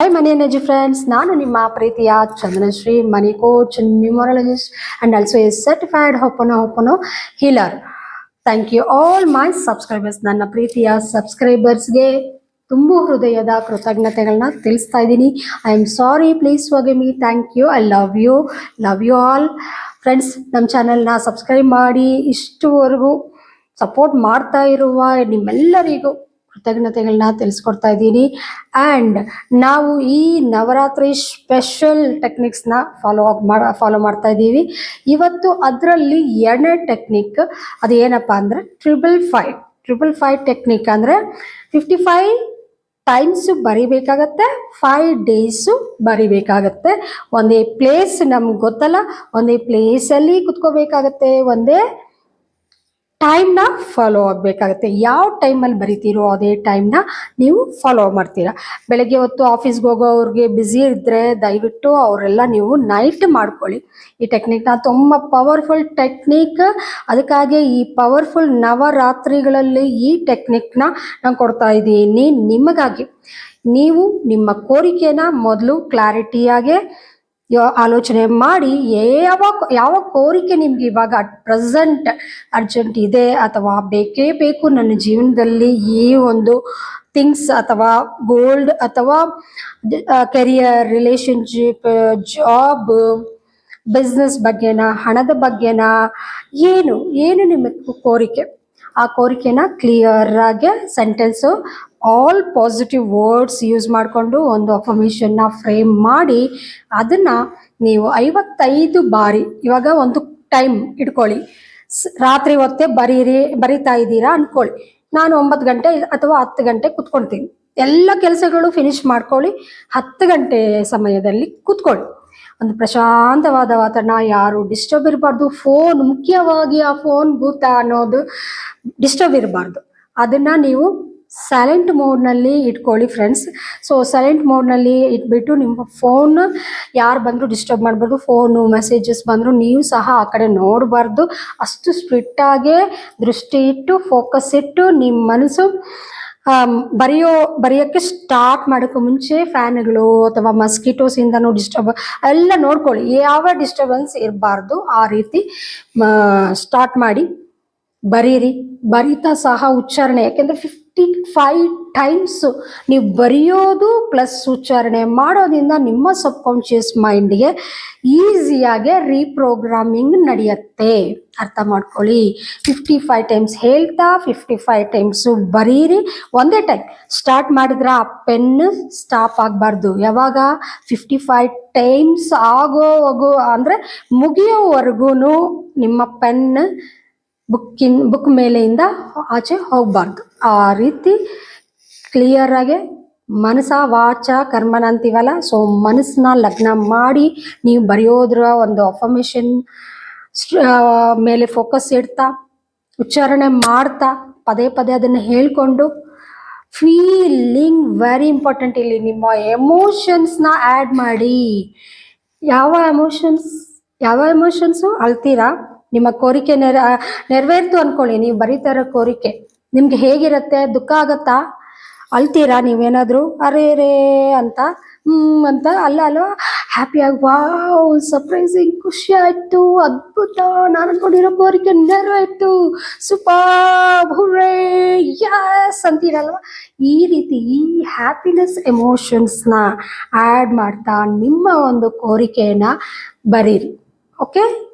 Hi ಮನಿ energy friends ನಾನು ನಿಮ್ಮ ಪ್ರೀತಿಯ Chandrashree money coach numerologist and also a certified ho'oponopono healer thank you all my subscribers ನನ್ನ ಪ್ರೀತಿಯ ಸಬ್ಸ್ಕ್ರೈಬರ್ಸ್ಗೆ ತುಂಬ ಹೃದಯದ ಕೃತಜ್ಞತೆಗಳನ್ನ ತಿಳಿಸ್ತಾ ಇದ್ದೀನಿ. ಐ ಆಮ್ ಸಾರಿ ಪ್ಲೀಸ್ ಹೋಗಿ me thank you I love you love you all friends ನಮ್ಮ ಚಾನಲ್ನ ಸಬ್ಸ್ಕ್ರೈಬ್ ಮಾಡಿ ಇಷ್ಟುವರೆಗೂ ಸಪೋರ್ಟ್ ಮಾಡ್ತಾ ಇರುವ ನಿಮ್ಮೆಲ್ಲರಿಗೂ ಕೃತಜ್ಞತೆಗಳನ್ನ ತಿಳಿಸ್ಕೊಡ್ತಾ ಇದ್ದೀನಿ. ಆ್ಯಂಡ್ ನಾವು ಈ ನವರಾತ್ರಿ ಸ್ಪೆಷಲ್ ಟೆಕ್ನಿಕ್ಸ್ನ ಫಾಲೋ ಮಾಡ ಫಾಲೋ ಮಾಡ್ತಾ ಇದ್ದೀವಿ. ಇವತ್ತು ಅದರಲ್ಲಿ ಎರಡನೇ ಟೆಕ್ನಿಕ್ ಅದು ಏನಪ್ಪ ಅಂದರೆ triple five triple five technique ಅಂದರೆ ಫಿಫ್ಟಿ ಫೈವ್ ಟೈಮ್ಸು ಬರಿಬೇಕಾಗತ್ತೆ ಫೈವ್ ಡೇಸು ಬರಿಬೇಕಾಗತ್ತೆ. ಒಂದೇ ಪ್ಲೇಸ್ ನಮ್ಗೆ ಗೊತ್ತಲ್ಲ, ಒಂದೇ ಪ್ಲೇಸಲ್ಲಿ ಕುತ್ಕೋಬೇಕಾಗತ್ತೆ, ಒಂದೇ ಟೈಮ್ನ ಫಾಲೋ ಆಗಬೇಕಾಗತ್ತೆ. ಯಾವ ಟೈಮಲ್ಲಿ ಬರಿತೀರೋ ಅದೇ ಟೈಮ್ನ ನೀವು ಫಾಲೋ ಮಾಡ್ತೀರಾ. ಬೆಳಗ್ಗೆ ಹೊತ್ತು ಆಫೀಸ್ಗೆ ಹೋಗೋವ್ರಿಗೆ ಬ್ಯುಸಿ ಇದ್ದರೆ ದಯವಿಟ್ಟು ಅವರೆಲ್ಲ ನೀವು ನೈಟ್ ಮಾಡ್ಕೊಳ್ಳಿ. ಈ ಟೆಕ್ನಿಕ್ನ ತುಂಬ ಪವರ್ಫುಲ್ ಟೆಕ್ನಿಕ್ ಅದಕ್ಕಾಗಿ ಈ ಪವರ್ಫುಲ್ ನವರಾತ್ರಿಗಳಲ್ಲಿ ಈ ಟೆಕ್ನಿಕ್ನ ನಾನು ಕೊಡ್ತಾ ಇದ್ದೀನಿ ನಿಮಗಾಗಿ. ನೀವು ನಿಮ್ಮ ಕೋರಿಕೆನ ಮೊದಲು ಕ್ಲಾರಿಟಿಯಾಗೆ ಆಲೋಚನೆ ಮಾಡಿ ಯಾವ ಯಾವ ಕೋರಿಕೆ ನಿಮ್ಗೆ ಇವಾಗ ಅಟ್ ಪ್ರೆಸೆಂಟ್ ಅರ್ಜೆಂಟ್ ಇದೆ ಅಥವಾ ಬೇಕೇ ಬೇಕು ನನ್ನ ಜೀವನದಲ್ಲಿ ಈ ಒಂದು ಥಿಂಗ್ಸ್ ಅಥವಾ ಗೋಲ್ಡ್ ಅಥವಾ ಕೆರಿಯರ್, ರಿಲೇಶನ್ಶಿಪ್, ಜಾಬ್, ಬಿಸ್ನೆಸ್ ಬಗ್ಗೆನಾ, ಹಣದ ಬಗ್ಗೆನಾ, ಏನು ಏನು ನಿಮ್ಮ ಕೋರಿಕೆ? ಆ ಕೋರಿಕೆನ ಕ್ಲಿಯರ್ ಆಗಿ sentence all positive words use ಮಾಡಿಕೊಂಡು ಒಂದು ಅಫರ್ಮೇಷನ್ನ ಫ್ರೇಮ್ ಮಾಡಿ ಅದನ್ನು ನೀವು ಐವತ್ತೈದು ಬಾರಿ ಇವಾಗ ಒಂದು ಟೈಮ್ ಇಟ್ಕೊಳ್ಳಿ. ರಾತ್ರಿ ಹೊತ್ತೇ ಬರೀರಿ, ಬರಿತಾ ಇದ್ದೀರಾ ಅನ್ಕೊಳ್ಳಿ. ನಾನು ಒಂಬತ್ತು ಗಂಟೆ ಅಥವಾ ಹತ್ತು ಗಂಟೆ ಕುತ್ಕೊಳ್ತೀನಿ. ಎಲ್ಲ ಕೆಲಸಗಳು ಫಿನಿಶ್ ಮಾಡ್ಕೊಳ್ಳಿ. ಹತ್ತು ಗಂಟೆ ಸಮಯದಲ್ಲಿ ಕೂತ್ಕೊಳ್ಳಿ. ಒಂದು ಪ್ರಶಾಂತವಾದ ವಾತಾವರಣ, ಯಾರು ಡಿಸ್ಟರ್ಬ್ ಇರಬಾರ್ದು. ಫೋನ್ ಮುಖ್ಯವಾಗಿ ಆ ಫೋನ್ ಭೂತ ಅನ್ನೋದು ಡಿಸ್ಟರ್ಬ್ ಇರಬಾರ್ದು. ಅದನ್ನು ನೀವು ಸೈಲೆಂಟ್ ಮೋಡ್ನಲ್ಲಿ ಇಟ್ಕೊಳ್ಳಿ ಫ್ರೆಂಡ್ಸ್ ಸೊ ಸೈಲೆಂಟ್ ಮೋಡ್ನಲ್ಲಿ ಇಟ್ಬಿಟ್ಟು ನಿಮ್ಮ ಫೋನ್ ಯಾರು ಬಂದರೂ ಡಿಸ್ಟರ್ಬ್ ಮಾಡಬಾರ್ದು. ಫೋನು ಮೆಸೇಜಸ್ ಬಂದರೂ ನೀವು ಸಹ ಆ ಕಡೆ ನೋಡಬಾರ್ದು. ಅಷ್ಟು ಸ್ಟ್ರಿಕ್ಟಾಗೆ ದೃಷ್ಟಿ ಇಟ್ಟು ಫೋಕಸ್ ಇಟ್ಟು ನಿಮ್ಮ ಮನಸ್ಸು ಬರೆಯೋ, ಬರೆಯೋಕ್ಕೆ ಸ್ಟಾರ್ಟ್ ಮಾಡೋಕ್ಕೆ ಮುಂಚೆ ಫ್ಯಾನ್ಗಳು ಅಥವಾ ಮಸ್ಕಿಟೋಸ್ ಇಂದನೂ ಡಿಸ್ಟರ್ಬ್ ಎಲ್ಲ ನೋಡ್ಕೊಳ್ಳಿ. ಯಾವ ಡಿಸ್ಟರ್ಬೆನ್ಸ್ ಇರಬಾರ್ದು, ಆ ರೀತಿ ಸ್ಟಾರ್ಟ್ ಮಾಡಿ, ಬರೀರಿ. ಬರೀತಾ ಸಹ ಉಚ್ಚಾರಣೆ. ಯಾಕೆಂದ್ರೆ ಫಿಫ್ಟಿ ಫೈವ್ ಟೈಮ್ಸ್ ನೀವು ಬರೆಯೋದು ಪ್ಲಸ್ ಉಚ್ಚಾರಣೆ ಮಾಡೋದ್ರಿಂದ ನಿಮ್ಮ ಸಬ್ಕಾನ್ಷಿಯಸ್ ಮೈಂಡ್ಗೆ ಈಸಿಯಾಗಿ ರೀಪ್ರೋಗ್ರಾಮಿಂಗ್ ನಡೆಯುತ್ತೆ. ಅರ್ಥ ಮಾಡ್ಕೊಳ್ಳಿ. ಫಿಫ್ಟಿ ಫೈವ್ ಟೈಮ್ಸ್ ಹೇಳ್ತಾ ಫಿಫ್ಟಿ ಫೈವ್ ಟೈಮ್ಸು ಬರೀರಿ. ಒಂದೇ ಟೈಮ್ ಸ್ಟಾರ್ಟ್ ಮಾಡಿದ್ರೆ ಆ ಪೆನ್ ಸ್ಟಾಪ್ ಆಗಬಾರ್ದು. ಯಾವಾಗ? ಫಿಫ್ಟಿ ಫೈವ್ ಟೈಮ್ಸ್ ಆಗೋವರೆಗೂ ಅಂದರೆ ಮುಗಿಯೋವರೆಗೂ ನಿಮ್ಮ ಪೆನ್ ಬುಕ್ಕಿನ ಬುಕ್ ಮೇಲೆಯಿಂದ ಆಚೆ ಹೋಗಬಾರ್ದು. ಆ ರೀತಿ ಕ್ಲಿಯರಾಗಿ ಮನಸ ವಾಚ ಕರ್ಮನ ಅಂತೀವಲ್ಲ ಸೊ ಮನಸ್ಸನ್ನ ಲಗ್ನ ಮಾಡಿ ನೀವು ಬರೆಯೋದ್ರ ಒಂದು ಅಫರ್ಮೇಷನ್ ಮೇಲೆ ಫೋಕಸ್ ಇಡ್ತಾ, ಉಚ್ಚಾರಣೆ ಮಾಡ್ತಾ, ಪದೇ ಪದೇ ಅದನ್ನು ಹೇಳ್ಕೊಂಡು ಫೀಲಿಂಗ್ ವೆರಿ ಇಂಪಾರ್ಟೆಂಟ್ ಇಲ್ಲಿ ನಿಮ್ಮ ಎಮೋಷನ್ಸ್ನ ಆ್ಯಡ್ ಮಾಡಿ. ಯಾವ ಎಮೋಷನ್ಸ್ ಯಾವ ಎಮೋಷನ್ಸು ಅಳ್ತೀರಾ? ನಿಮ್ಮ ಕೋರಿಕೆ ನೆರ ನೆರವೇರ್ತು ಅನ್ಕೊಳ್ಳಿ. ನೀವು ಬರೀತಾ ಇರೋ ಕೋರಿಕೆ ನಿಮ್ಗೆ ಹೇಗಿರುತ್ತೆ? ದುಃಖ ಆಗತ್ತಾ? ಅಳ್ತೀರಾ ನೀವೇನಾದರೂ? ಅರೇ ರೇ ಅಂತ. ಅಂತ. ಅಲ್ಲ, ಅಲ್ವಾ? ಹ್ಯಾಪಿಯಾಗಿ ವಾವ್ ಸರ್ಪ್ರೈಸಿಂಗ್ ಖುಷಿ ಆಯ್ತು, ಅದ್ಭುತ. ನಾನು ಅನ್ಕೊಂಡಿರೋ ಕೋರಿಕೆ ನೆರವೇರಿತು. ಸೂಪರ್ ಹುರೇ ಯಸ್ ಅಂತೀರಲ್ವ? ಈ ರೀತಿ ಈ ಹ್ಯಾಪಿನೆಸ್ ಎಮೋಷನ್ಸ್ನ ಆ್ಯಡ್ ಮಾಡ್ತಾ ನಿಮ್ಮ ಒಂದು ಕೋರಿಕೆಯನ್ನು ಬರೀರಿ ಓಕೆ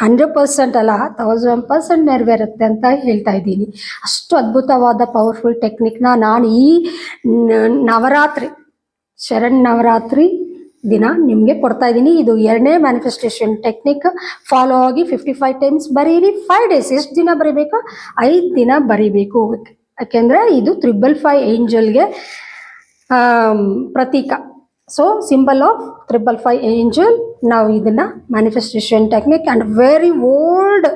ಹಂಡ್ರೆಡ್ ಪರ್ಸೆಂಟ್ ಅಲ್ಲ ತೌಸಂಡ್ ಪರ್ಸೆಂಟ್ ನೆರವೇರುತ್ತೆ ಅಂತ ಹೇಳ್ತಾ ಇದ್ದೀನಿ. ಅಷ್ಟು ಅದ್ಭುತವಾದ ಪವರ್ಫುಲ್ ಟೆಕ್ನಿಕ್ನ ನಾನು ಈ ನವರಾತ್ರಿ, ಶರಣ್ ನವರಾತ್ರಿ ದಿನ ನಿಮಗೆ ಕೊಡ್ತಾ ಇದ್ದೀನಿ. ಇದು ಎರಡನೇ ಮ್ಯಾನಿಫೆಸ್ಟೇಷನ್ ಟೆಕ್ನಿಕ್ ಫಾಲೋ ಆಗಿ ಫಿಫ್ಟಿ ಫೈವ್ ಟೈಮ್ಸ್ ಬರೀರಿ. ಫೈವ್ ಡೇಸ್ ಎಷ್ಟು ದಿನ ಬರೀಬೇಕು? ಐದು ದಿನ ಬರೀಬೇಕು. ಯಾಕೆಂದರೆ ಇದು ತ್ರಿಬಲ್ ಫೈವ್ ಏಂಜಲ್ಗೆ ಪ್ರತೀಕ. So symbol of triple five angel ನಾವು ಇದನ್ನು manifestation technique and very old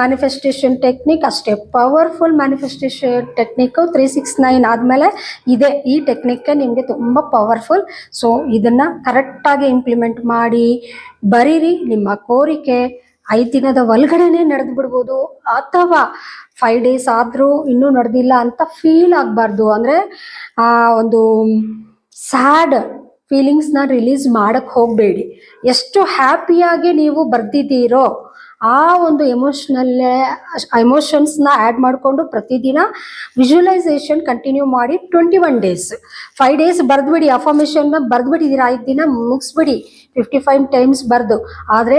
manifestation technique ಅಷ್ಟೇ powerful manifestation technique three six nine ಆದಮೇಲೆ ಇದೆ. ಈ ಟೆಕ್ನಿಕ್ಕೆ ನಿಮಗೆ ತುಂಬ ಪವರ್ಫುಲ್ ಸೊ ಇದನ್ನು ಕರೆಕ್ಟಾಗಿ ಇಂಪ್ಲಿಮೆಂಟ್ ಮಾಡಿ, ಬರೀರಿ ನಿಮ್ಮ ಕೋರಿಕೆ, ಐದು ದಿನದ ಒಳಗಡೆನೆ ನಡೆದು ಬಿಡ್ಬೋದು ಅಥವಾ ಫೈವ್ ಡೇಸ್ ಆದರೂ ಇನ್ನೂ ನಡೆದಿಲ್ಲ ಅಂತ ಫೀಲ್ ಆಗಬಾರ್ದು. ಅಂದರೆ ಒಂದು ಸ್ಯಾಡ್ ಫೀಲಿಂಗ್ಸ್ನ ರಿಲೀಸ್ ಮಾಡಕ್ಕೆ ಹೋಗಬೇಡಿ. ಎಷ್ಟು ಹ್ಯಾಪಿಯಾಗಿ ನೀವು ಬರ್ದಿದ್ದೀರೋ, ಆ ಒಂದು ಎಮೋಷ್ನಲ್ಲೇ ಎಮೋಷನ್ಸ್ನ ಆ್ಯಡ್ ಮಾಡಿಕೊಂಡು ಪ್ರತಿದಿನ ವಿಜುವಲೈಸೇಷನ್ ಕಂಟಿನ್ಯೂ ಮಾಡಿ twenty one days five days ಬರೆದ್ಬಿಡಿ ಅಫಾರ್ಮೇಷನ್ನ ಬರೆದ್ಬಿಟ್ಟಿದ್ದೀರಾ, ಐದು ದಿನ ಮುಗಿಸ್ಬಿಡಿ. ಫಿಫ್ಟಿ ಫೈವ್ ಟೈಮ್ಸ್ ಬರೆದು. ಆದರೆ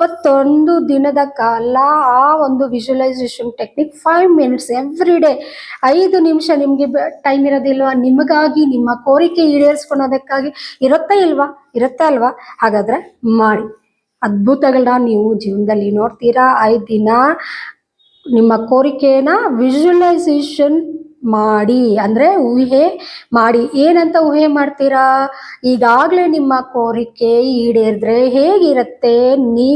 ಇಪ್ಪತ್ತೊಂದು ದಿನದ ಕಾಲ ಆ ಒಂದು visualisation technique five minutes every day ಐದು ನಿಮಿಷ ನಿಮಗೆ ಟೈಮ್ ಇರೋದಿಲ್ವಾ? ನಿಮಗಾಗಿ, ನಿಮ್ಮ ಕೋರಿಕೆ ಈಡೇರಿಸ್ಕೊಳೋದಕ್ಕಾಗಿ ಇರುತ್ತಾ ಇಲ್ವಾ? ಇರುತ್ತಾ ಅಲ್ವಾ? ಹಾಗಾದರೆ ಮಾಡಿ. ಅದ್ಭುತಗಳನ್ನ ನೀವು ಜೀವನದಲ್ಲಿ ನೋಡ್ತೀರಾ. ಐದು ದಿನ ನಿಮ್ಮ ಕೋರಿಕೆನ ವಿಜುವಲೈಸೇಷನ್ ಮಾಡಿ, ಅಂದರೆ ಊಹೆ ಮಾಡಿ. ಏನಂತ ಊಹೆ ಮಾಡ್ತೀರಾ? ಈಗಾಗಲೇ ನಿಮ್ಮ ಕೋರಿಕೆ ಈಡೇರಿದ್ರೆ ಹೇಗಿರುತ್ತೆ? ನೀ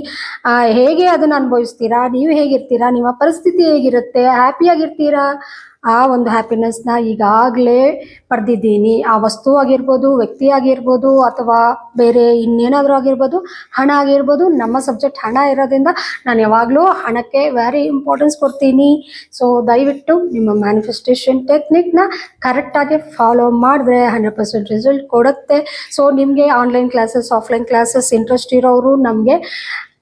ಹೇಗೆ ಅದನ್ನು ಅನುಭವಿಸ್ತೀರಾ? ನೀವು ಹೇಗಿರ್ತೀರಾ? ನಿಮ್ಮ ಪರಿಸ್ಥಿತಿ ಹೇಗಿರುತ್ತೆ? ಹ್ಯಾಪಿಯಾಗಿರ್ತೀರಾ ಆ ಒಂದು ಹ್ಯಾಪಿನೆಸ್ನ ಈಗಾಗಲೇ ಪಡೆದಿದ್ದೀನಿ. ಆ ವಸ್ತು ಆಗಿರ್ಬೋದು, ವ್ಯಕ್ತಿ ಆಗಿರ್ಬೋದು, ಅಥವಾ ಬೇರೆ ಇನ್ನೇನಾದರೂ ಆಗಿರ್ಬೋದು, ಹಣ ಆಗಿರ್ಬೋದು, ನಮ್ಮ ಸಬ್ಜೆಕ್ಟ್ ಹಣ ಇರೋದ್ರಿಂದ ನಾನು ಯಾವಾಗಲೂ ಹಣಕ್ಕೆ ವೆರಿ ಇಂಪಾರ್ಟೆನ್ಸ್ ಕೊಡ್ತೀನಿ. ಸೊ ದಯವಿಟ್ಟು ನಿಮ್ಮ ಮ್ಯಾನಿಫೆಸ್ಟೇಷನ್ ಟೆಕ್ನಿಕ್ನ ಕರೆಕ್ಟಾಗಿ ಫಾಲೋ ಮಾಡಿದ್ರೆ ಹಂಡ್ರೆಡ್ ಪರ್ಸೆಂಟ್ ರಿಸಲ್ಟ್ ಕೊಡುತ್ತೆ. ಸೊ ನಿಮಗೆ online classes offline classes interest ಇರೋರು ನಮಗೆ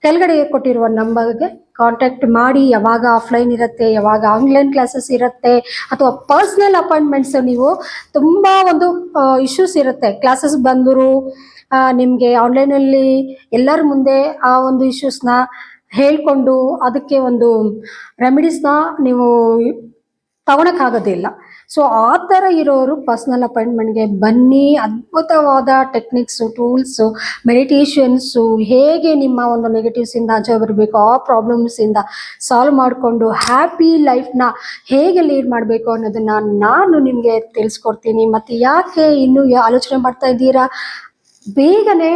ಕೆಳಗಡೆ ಕೊಟ್ಟಿರುವ ನಂಬರ್ಗೆ ಕಾಂಟ್ಯಾಕ್ಟ್ ಮಾಡಿ, ಯಾವಾಗ ಆಫ್ಲೈನ್ ಇರುತ್ತೆ, ಯಾವಾಗ ಆನ್ಲೈನ್ ಕ್ಲಾಸಸ್ ಇರುತ್ತೆ, ಅಥವಾ ಪರ್ಸ್ನಲ್ ಅಪಾಯಿಂಟ್ಮೆಂಟ್ಸ್ ನೀವು ತುಂಬ ಒಂದು ಇಶ್ಯೂಸ್ ಇರುತ್ತೆ. ಕ್ಲಾಸಸ್ ಬಂದರು ನಿಮಗೆ ಆನ್ಲೈನಲ್ಲಿ ಎಲ್ಲರ ಮುಂದೆ ಆ ಒಂದು ಇಶ್ಯೂಸ್ನ ಹೇಳಿಕೊಂಡು ಅದಕ್ಕೆ ಒಂದು ರೆಮಿಡೀಸ್ನ ನೀವು ತಗೊಳಕ್ಕಾಗೋದಿಲ್ಲ ಸೊ ಆ ಥರ ಇರೋರು ಪರ್ಸ್ನಲ್ ಅಪಾಯಿಂಟ್ಮೆಂಟ್ಗೆ ಬನ್ನಿ. ಅದ್ಭುತವಾದ ಟೆಕ್ನಿಕ್ಸು ಟೂಲ್ಸು ಮೆಡಿಟೇಷನ್ಸು ಹೇಗೆ ನಿಮ್ಮ ಒಂದು ನೆಗೆಟಿವ್ಸಿಂದ ಆಚೆ ಬರಬೇಕು, ಆ ಪ್ರಾಬ್ಲಮ್ಸಿಂದ ಸಾಲ್ವ್ ಮಾಡಿಕೊಂಡು ಹ್ಯಾಪಿ ಲೈಫ್ನ ಹೇಗೆ ಲೀಡ್ ಮಾಡಬೇಕು ಅನ್ನೋದನ್ನು ನಾನು ನಿಮಗೆ ತಿಳಿಸ್ಕೊಡ್ತೀನಿ. ಮತ್ತು ಯಾಕೆ ಇನ್ನೂ ಆಲೋಚನೆ ಮಾಡ್ತಾ ಇದ್ದೀರಾ? ಬೇಗನೆ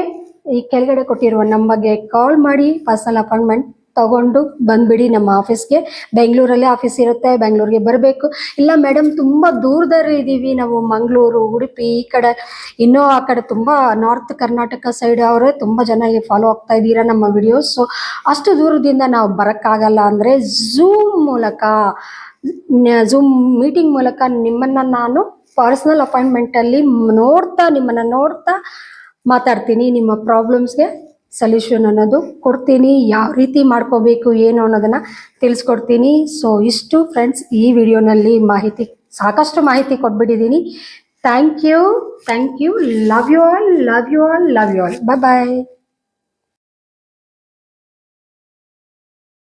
ಈ ಕೆಳಗಡೆ ಕೊಟ್ಟಿರುವ ನಂಬರ್ಗೆ ಕಾಲ್ ಮಾಡಿ. ಪರ್ಸನಲ್ ಅಪಾಯಿಂಟ್ಮೆಂಟ್ ತಗೊಂಡು ಬಂದ್ಬಿಡಿ ನಮ್ಮ ಆಫೀಸ್ಗೆ. ಬೆಂಗಳೂರಲ್ಲೇ ಆಫೀಸ್ ಇರುತ್ತೆ, ಬೆಂಗಳೂರಿಗೆ ಬರಬೇಕು. ಇಲ್ಲ ಮೇಡಮ್ ತುಂಬ ದೂರದಲ್ಲಿ ಇದ್ದೀವಿ ನಾವು ಮಂಗಳೂರು, ಉಡುಪಿ, ಈ ಕಡೆ. ಇನ್ನೂ ಆ ಕಡೆ ತುಂಬ ನಾರ್ತ್ ಕರ್ನಾಟಕ ಸೈಡ್ ಅವರೇ ತುಂಬ ಜನ ಫಾಲೋ ಆಗ್ತಾ ಇದ್ದೀರಾ ನಮ್ಮ ವಿಡಿಯೋಸು ಅಷ್ಟು ದೂರದಿಂದ ನಾವು ಬರೋಕ್ಕಾಗಲ್ಲ ಅಂದರೆ ಝೂಮ್ ಮೂಲಕ ಝೂಮ್ ಮೀಟಿಂಗ್ ಮೂಲಕ ನಿಮ್ಮನ್ನು ನಾನು ಪರ್ಸ್ನಲ್ ಅಪಾಯಿಂಟ್ಮೆಂಟಲ್ಲಿ ನೋಡ್ತಾ, ನಿಮ್ಮನ್ನು ನೋಡ್ತಾ ಮಾತಾಡ್ತೀನಿ ನಿಮ್ಮ ಪ್ರಾಬ್ಲಮ್ಸ್ಗೆ ಸೊಲ್ಯೂಷನ್ ಅನ್ನೋದು ಕೊಡ್ತೀನಿ. ಯಾವ ರೀತಿ ಮಾಡ್ಕೋಬೇಕು, ಏನು ಅನ್ನೋದನ್ನು ತಿಳಿಸ್ಕೊಡ್ತೀನಿ. ಸೊ ಇಷ್ಟು ಫ್ರೆಂಡ್ಸ್ ಈ ವಿಡಿಯೋನಲ್ಲಿ ಮಾಹಿತಿ, ಸಾಕಷ್ಟು ಮಾಹಿತಿ ಕೊಟ್ಬಿಟ್ಟಿದ್ದೀನಿ. Thank you thank you love you all love you all love you all bye bye